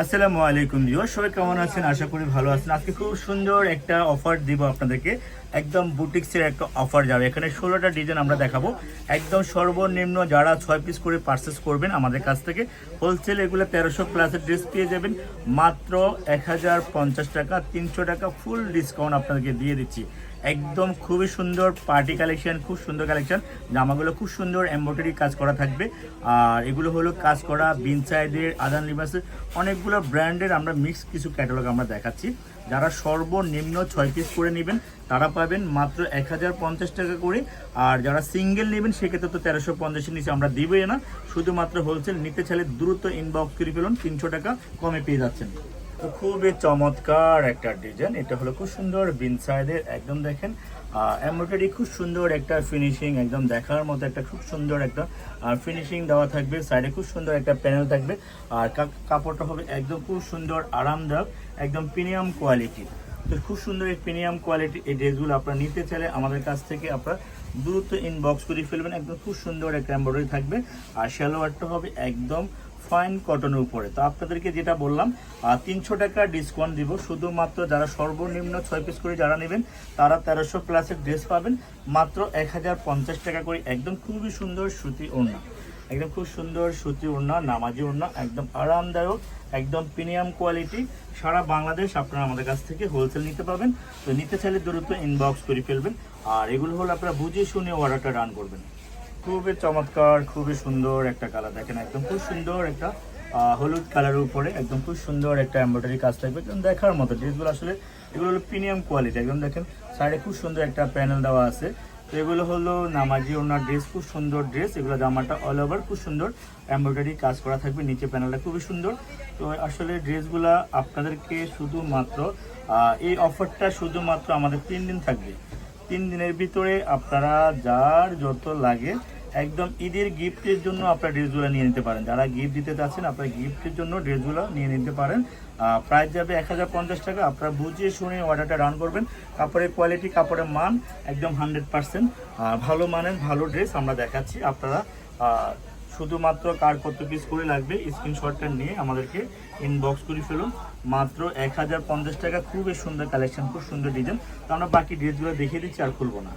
আসসালামু আলাইকুম ভিউ সবাই কেমন আছেন? আশা করি ভালো আছেন। আজকে খুব সুন্দর একটা অফার দিব আপনাদেরকে। একদম বুটিক্সের একটা অফার যাবে। এখানে ষোলোটা ডিজাইন আমরা দেখাবো। একদম সর্বনিম্ন যারা ছয় পিস করে পারচেস করবেন আমাদের কাছ থেকে হোলসেল এগুলো তেরোশো প্লাসের ড্রেস পেয়ে যাবেন। মাত্র এক হাজার পঞ্চাশ টাকা, তিনশো টাকা ফুল ডিসকাউন্ট আপনাদেরকে দিয়ে দিচ্ছি। একদম খুবই সুন্দর পার্টি কালেকশন খুব সুন্দর কালেকশন জামাগুলো খুব সুন্দর এমব্রয়ডারি কাজ করা থাকবে। আর এগুলো হলো কাজ করা বিনসাইডের আদান লিবাসের অনেকগুলো ব্র্যান্ডের আমরা মিক্স কিছু ক্যাটালগ আমরা দেখাচ্ছি। যারা সর্বনিম্ন ছয় পিস করে নেবেন, তারা পাবেন মাত্র এক হাজার পঞ্চাশ টাকা করে। আর যারা সিঙ্গেল নেবেন, সেক্ষেত্রে তো তেরোশো পঞ্চাশের নিচে আমরা দিবই না। শুধুমাত্র হোলসেল নিতে চাইলে দ্রুত ইনবক্স করে ফেলুন, তিনশো টাকা কমে পেয়ে যাচ্ছেন। তো খুবই চমৎকার একটা ডিজাইন। এটা হলো খুব সুন্দর বিন সাইডের একদম দেখেন এমব্রয়ডারি খুব সুন্দর একটা ফিনিশিং, একদম দেখার মতো একটা খুব সুন্দর একটা ফিনিশিং দেওয়া থাকবে, সাইডে খুব সুন্দর একটা প্যানেল থাকবে, আর কাপড়টা হবে একদম খুব সুন্দর আরামদায়ক, একদম প্রিমিয়াম কোয়ালিটি। তো খুব সুন্দর এই প্রিমিয়াম কোয়ালিটি এই ড্রেসগুলো আপনারা নিতে চাইলে আমাদের কাছ থেকে আপনারা দ্রুত ইনবক্স করে ফেলবেন, একদম খুব সুন্দর একটা এমব্রয়ডারি থাকবে, আর সালোয়ারটা হবে একদম ফাইন কটনের উপরে। তো আপনাদেরকে যেটা বললাম তিনশো টাকা ডিসকাউন্ট দিব। শুধুমাত্র যারা সর্বনিম্ন ছয় পিস করে যারা নেবেন, তারা তেরোশো প্লাসের ড্রেস পাবেন। মাত্র এক হাজার পঞ্চাশ টাকা করে একদম খুবই সুন্দর সুতি ওড়না। একদম খুব সুন্দর সুতি ওড়না, নামাজি ওড়না, একদম আরামদায়ক, একদম প্রিমিয়াম কোয়ালিটি সারা বাংলাদেশ আপনারা আমাদের কাছ থেকে হোলসেল নিতে পাবেন তো নিতে চাইলে দ্রুত ইনবক্স করে ফেলবেন। আর এগুলো হলো আপনারা বুঝে শুনে অর্ডারটা রান করবেন। খুবই চমৎকার, খুবই সুন্দর একটা কালার দেখেন একদম খুব সুন্দর একটা হলুদ কালারের উপরে একদম খুব সুন্দর একটা এমব্রয়ডারি কাজ থাকবে। একদম দেখার মতো ড্রেসগুলো আসলে, এগুলো হলো প্রিমিয়াম কোয়ালিটি একদম দেখেন সাইডে খুব সুন্দর একটা প্যানেল দেওয়া আছে। তো এগুলো হলো নামাজি ওনার ড্রেস খুব সুন্দর ড্রেস এগুলো জামাটা অল ওভার খুব সুন্দর এমব্রয়ডারি কাজ করা থাকবে নিচে প্যানেলটা খুবই সুন্দর। তো আসলে ড্রেসগুলা আপনাদেরকে শুধুমাত্র এই অফারটা শুধুমাত্র আমাদের তিন দিন থাকবে। তিন দিনের ভিতরে আপনারা যার যত লাগে একদম ঈদের গিফটের জন্য আপনারা ড্রেসগুলো নিয়ে নিতে পারেন। যারা গিফট দিতে চাচ্ছেন আপনারা গিফটের জন্য ড্রেসগুলো নিয়ে নিতে পারেন। প্রাইস যাবে এক হাজার পঞ্চাশ টাকা। আপনারা বুঝিয়ে শুনে অর্ডারটা রান করবেন। কাপড়ের কোয়ালিটি কাপড়ের মান একদম হান্ড্রেড পার্সেন্ট ভালো মানের, ভালো ড্রেস আমরা দেখাচ্ছি। আপনারা শুধুমাত্র কার কত পিস করে লাগবে স্ক্রিনশটটা নিয়ে আমাদেরকে ইনবক্স করে ফেলুন। মাত্র এক হাজার পঞ্চাশ টাকা, খুবই সুন্দর কালেকশন খুব সুন্দর ডিজাইন তো আমরা বাকি ড্রেসগুলো দেখিয়ে দিচ্ছি, আর খুলবো না।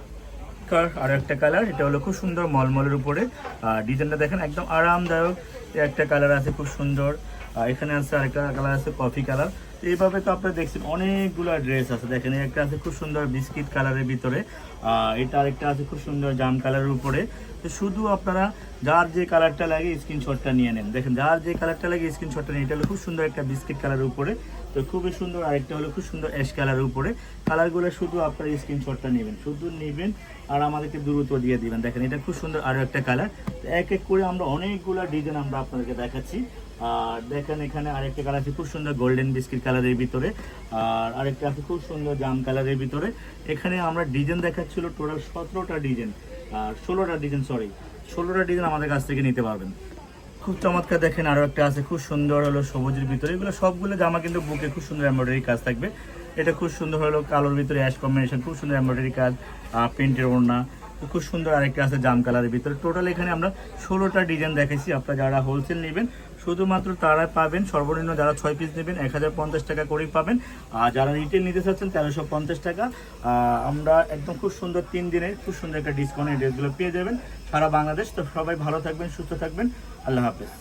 কার আর একটা কালার এটা হলো খুব সুন্দর মলমলের উপরে। ডিজাইনটা দেখেন, একদম আরামদায়ক। একটা কালার আছে খুব সুন্দর। এখানে আছে আরেকটা কালার আছে কফি কালার এইভাবে তো আপনারা দেখছেন, অনেকগুলো ড্রেস আছে। দেখেন, একটা আছে খুব সুন্দর বিস্কিট কালারের ভিতরে। এটা আরেকটা আছে খুব সুন্দর জাম কালারের উপরে। তো শুধু আপনারা যার যে কালারটা লাগে স্ক্রিনশটটা নিয়ে নেন। দেখেন, যার যে কালারটা লাগে স্ক্রিনশটটা নিয়ে এটা হলো খুব সুন্দর একটা বিস্কিট কালারের উপরে। তো খুবই সুন্দর। আরেকটা হলো খুব সুন্দর অ্যাশ কালারের উপরে। কালারগুলো শুধু আপনারা স্ক্রিনশটটা নেবেন। শুধু নেবেন আর আমাদেরকে দ্রুত দিয়ে দিবেন। দেখেন, এটা খুব সুন্দর আরও একটা কালার এক এক করে আমরা অনেকগুলো ডিজাইন আমরা আপনাদেরকে দেখাচ্ছি। আর দেখেন এখানে আরেকটা কালার আছে, খুব সুন্দর গোল্ডেন বিস্কিট কালারের ভিতরে। আর আরেকটা আছে, খুব সুন্দর জাম কালারের ভিতরে। এখানে আমরা ডিজাইন দেখাচ্ছিল টোটাল সতেরোটা ডিজাইন আর ষোলোটা ডিজাইন সরি ষোলোটা ডিজাইন আমাদের কাছ থেকে নিতে পারবেন। খুব চমৎকার দেখেন আরও একটা আছে, খুব সুন্দর হলো সবুজের ভিতরে। এগুলো সবগুলো জামা কিন্তু বুকে খুব সুন্দর এমব্রয়ডারি কাজ থাকবে। এটা খুব সুন্দর হলো কালোর ভিতরে অ্যাশ কম্বিনেশন খুব সুন্দর এমব্রয়ডারি কাজ প্রিন্টের ওড়না। খুব সুন্দর আরেকটা আছে জাম কালারের ভিতরে। টোটাল এখানে আমরা ষোলোটা ডিজাইন দেখেছি আপনারা যারা হোলসেল নেবেন, শুধুমাত্র তারা পাবেন, সর্বনিম্ন যারা ছয় পিস নেবেন, এক হাজার পঞ্চাশ টাকা করেই পাবেন। আর যারা রিটেল নিতে চাচ্ছেন, তেরোশো পঞ্চাশ টাকা। আমরা একদম খুব সুন্দর তিন দিনের, খুব সুন্দর একটা ডিসকাউন্টের ড্রেসগুলো পেয়ে যাবেন সারা বাংলাদেশ। তো সবাই ভালো থাকবেন, সুস্থ থাকবেন। আল্লাহ হাফেজ।